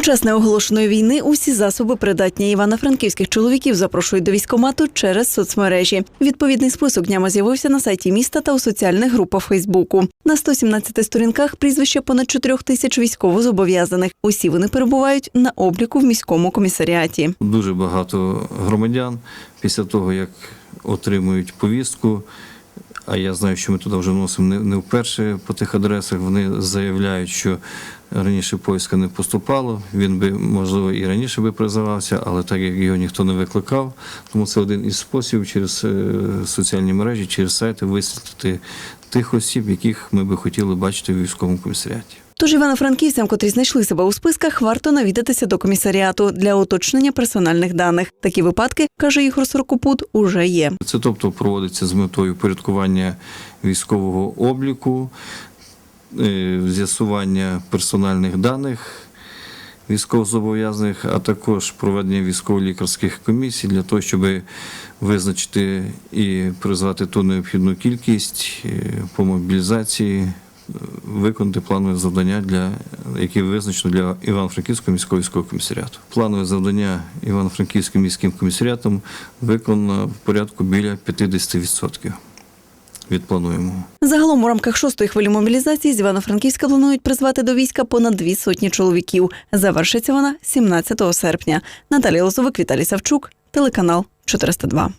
У час неоголошеної війни усі засоби придатні івано-франківських чоловіків запрошують до військкомату через соцмережі. Відповідний список днями з'явився на сайті міста та у соціальних групах Фейсбуку. На 117 сторінках прізвища понад 4 тисяч військовозобов'язаних. Усі вони перебувають на обліку в міському комісаріаті. Дуже багато громадян після того, як отримують повістку, а я знаю, що ми туди вже вносимо не вперше по тих адресах, вони заявляють, що раніше повістка не поступало, він би, можливо, і раніше би призивався, але так як його ніхто не викликав, тому це один із способів через е, соціальні мережі, через сайти висвітлити тих осіб, яких ми би хотіли бачити в військовому комісаріаті. Тож івано-франківцям, котрі знайшли себе у списках, варто навідатися до комісаріату для уточнення персональних даних. Такі випадки, каже Ігор Сорокопут, уже є. Це тобто проводиться з метою порядкування військового обліку, з'ясування персональних даних військовозобов'язаних, а також проведення військово-лікарських комісій для того, щоб визначити і призвати ту необхідну кількість е, по мобілізації, е, виконати планове завдання, для які визначено для Івано-Франківського міського військового комісаріату. Планове завдання Івано-Франківським міським комісаріатом виконано в порядку біля 50% від плануємого. Загалом у рамках шостої хвилі мобілізації з Івано-Франківська планують призвати до війська понад дві сотні чоловіків. Завершиться вона 17 серпня. Наталія Лозовик, Віталій Савчук, телеканал 402.